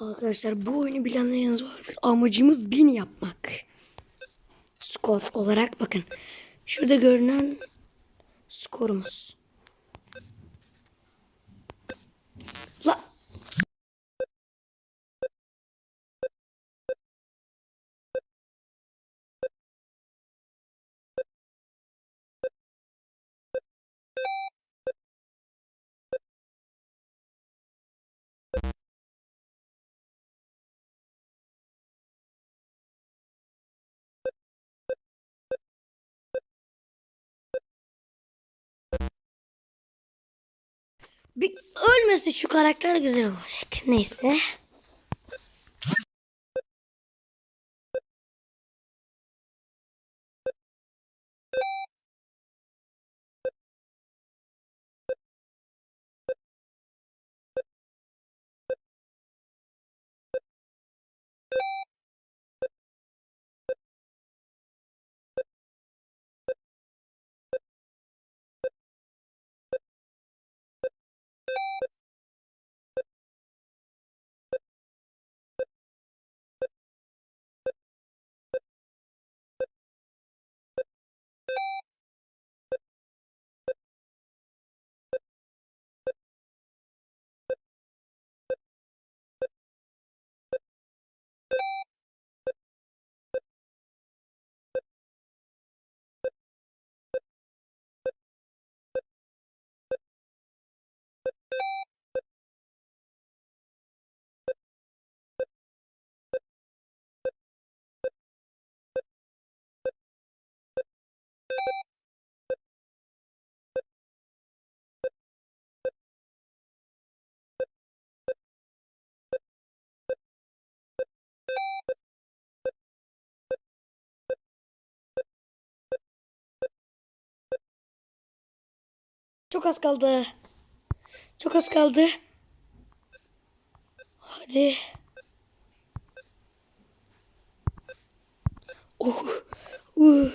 Arkadaşlar bu oyunu bilenleriniz vardır. Amacımız 1000 yapmak. Skor olarak bakın. Şurada görünen skorumuz. Bir ölmese şu karakter güzel olacak. Neyse. Çok az kaldı. Çok az kaldı. Hadi. Oh. Uh.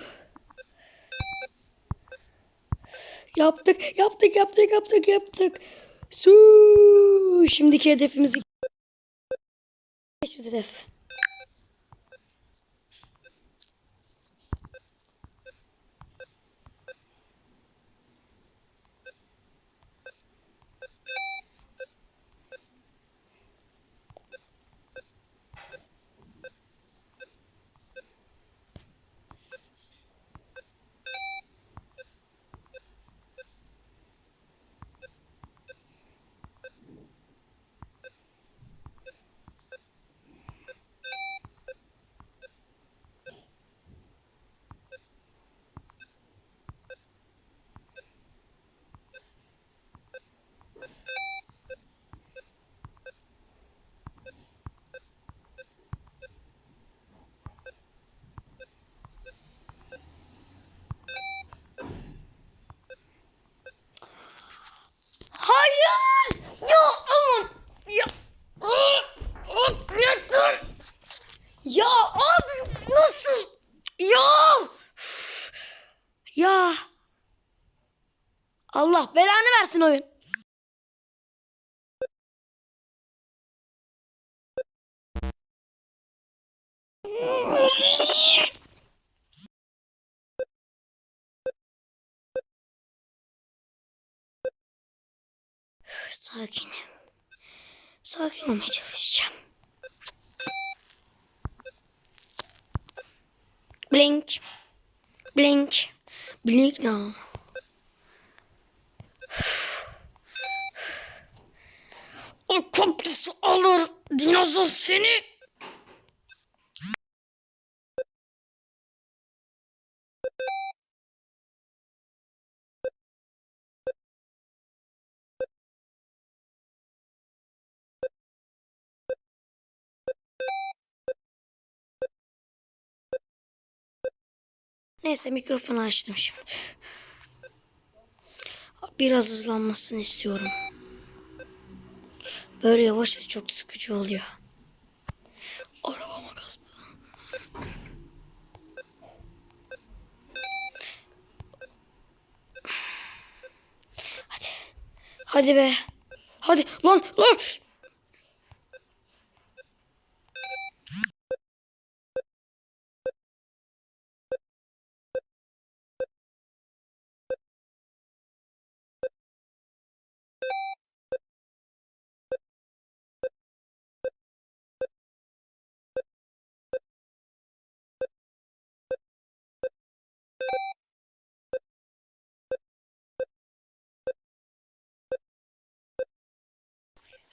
Yaptık, yaptık, yaptık, yaptık, yaptık. Su. Şimdiki hedefimiz 500 hedef. Hayır! Ya aman! Ya! Yeter! Ya abi nasıl? Ya! Ya! Allah versin oyun. Sakinim. Sakin olmaya çalışacağım. Blink. Blink. Blink now. O alır dinozor seni. Neyse mikrofonu açtım şimdi. Biraz hızlanmasını istiyorum. Böyle yavaş da çok sıkıcı oluyor. Arabama gaz. Hadi. Hadi be. Hadi lan lan.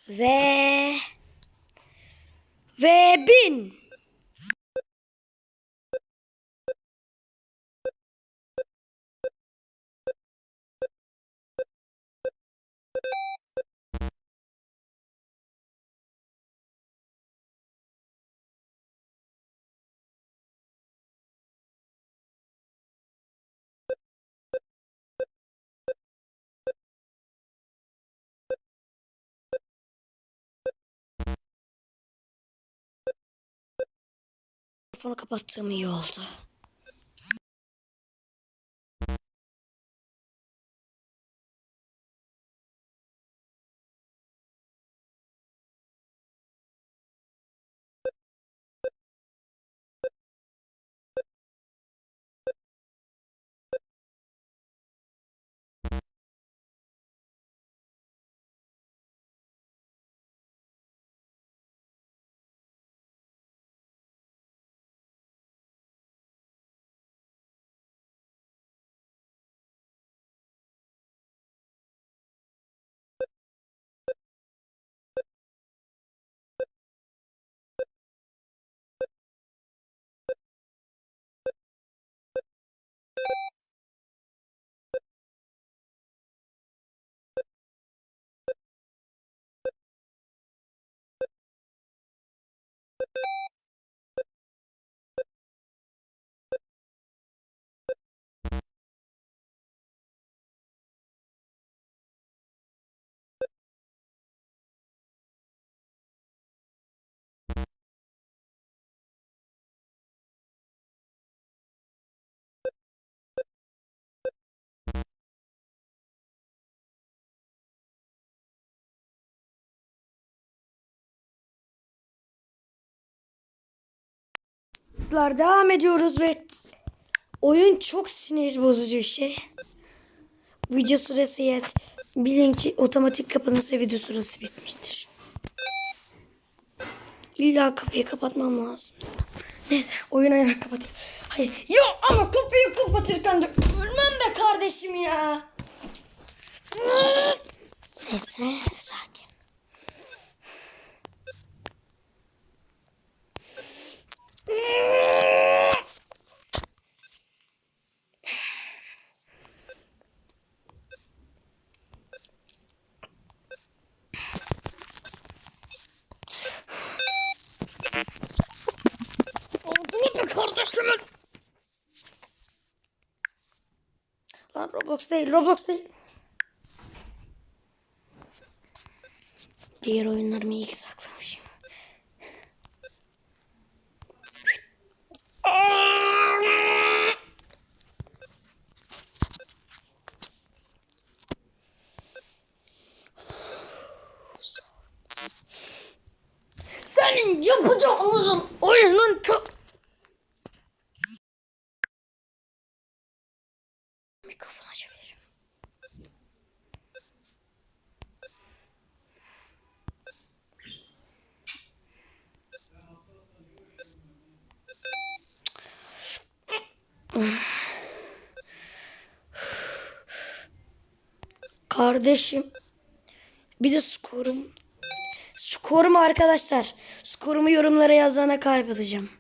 Ve ve bin. Telefonu kapattığım iyi oldu. Devam ediyoruz ve oyun çok sinir bozucu bir şey. Video süresi yet. Bilin ki otomatik kapanırsa video süresi bitmiştir. İlla kapıyı kapatmam lazım. Neyse oyun ayarak kapatayım. Hayır ya ama kapıyı kapatırken de ölmem be kardeşim ya. Neyse sakin. Oldu be kardeşimin. Lan Roblox değil, Roblox değil. Diğer oyunlarımı iyi ki saklamışım. Senin yapacağınızın oyunun çok... Kardeşim. Bir de skorum. Skorum arkadaşlar. Skorumu yorumlara yazana kalp atacağım.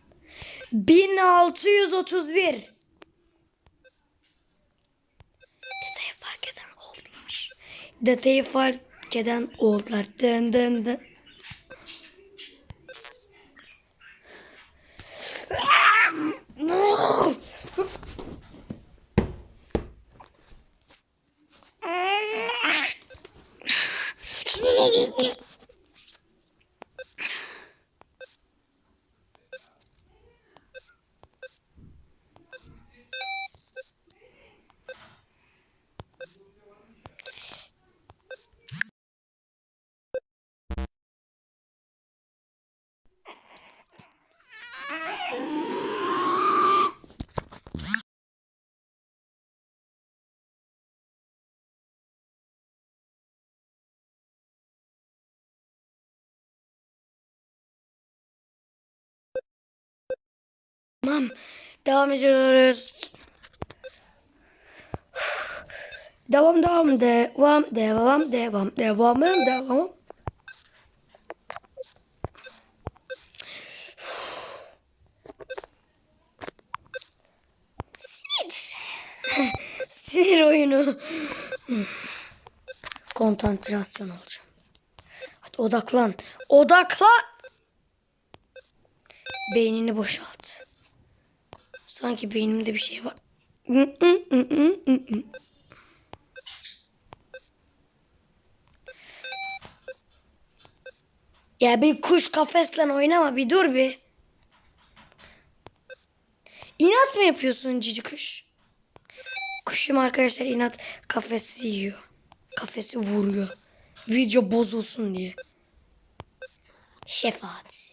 1631. Detayı fark eden oldular. Detayı fark eden oldular. Dın dın dın. Tamam. Devam ediyoruz. Devam devam devam devam devam devam devam. Sinir. Sinir oyunu. Konsantrasyon olacağım. Hadi odaklan. Odaklan. Beynini boşalt. Sanki beynimde bir şey var. Ya bir kuş kafesle oynama bir dur bir. İnat mı yapıyorsun cici kuş? Kuşum arkadaşlar inat kafesi yiyor. Kafesi vuruyor. Video bozulsun diye. Şefaatsiz.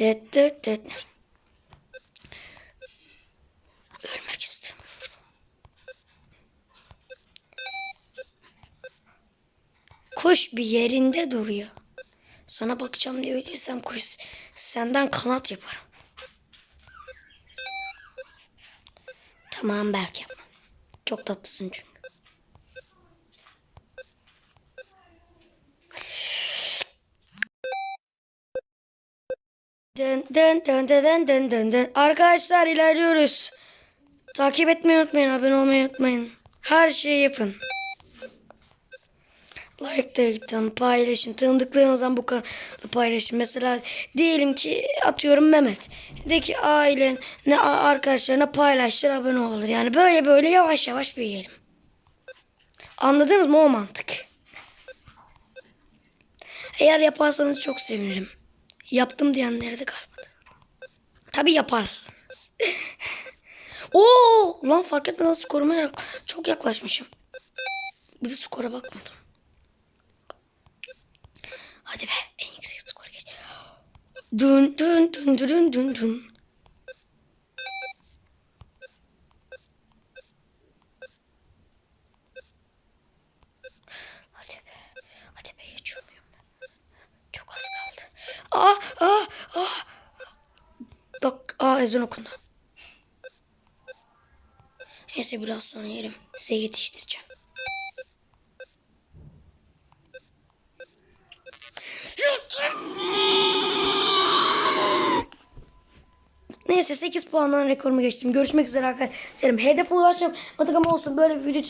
Dıt dıt dıt. Ölmek istemiyorum. Kuş bir yerinde duruyor. Sana bakacağım diye ölürsem kuş senden kanat yaparım. Tamam Berk. Çok tatlısın çünkü. Dın dın dın dın dın dın dın. Arkadaşlar ilerliyoruz. Takip etmeyi unutmayın, abone olmayı unutmayın. Her şeyi yapın. Like de atın, paylaşın. Tanıdıklarınızdan bu kanalı paylaşın. Mesela diyelim ki atıyorum Mehmet. De ki ailen ne arkadaşlarına paylaştır abone olur. Yani böyle böyle yavaş yavaş büyüyelim. Anladınız mı o mantık? Eğer yaparsanız çok sevinirim. Yaptım diyenlere de kalmadı. Tabii yaparsınız. Oo, lan fark etmeden skoruma yak çok yaklaşmışım. Bir de skora bakmadım. Hadi be en yüksek skor geç. Dün dün dün dün dün dün. Hadi be. Hadi be geçiyor muyum ben? Çok az kaldı. Ah ah ah. Dak ah ezan okundu. Neyse biraz sonra yerim. Size yetiştireceğim. Neyse 8 puandan rekorumu geçtim. Görüşmek üzere arkadaşlarım. Hedefe ulaşacağım. Batık ama olsun böyle bir video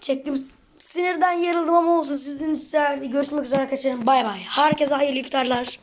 çektim. Sinirden yarıldım ama olsun sizin için Görüşmek üzere arkadaşlarım. Bay bay. Herkese hayırlı iftarlar.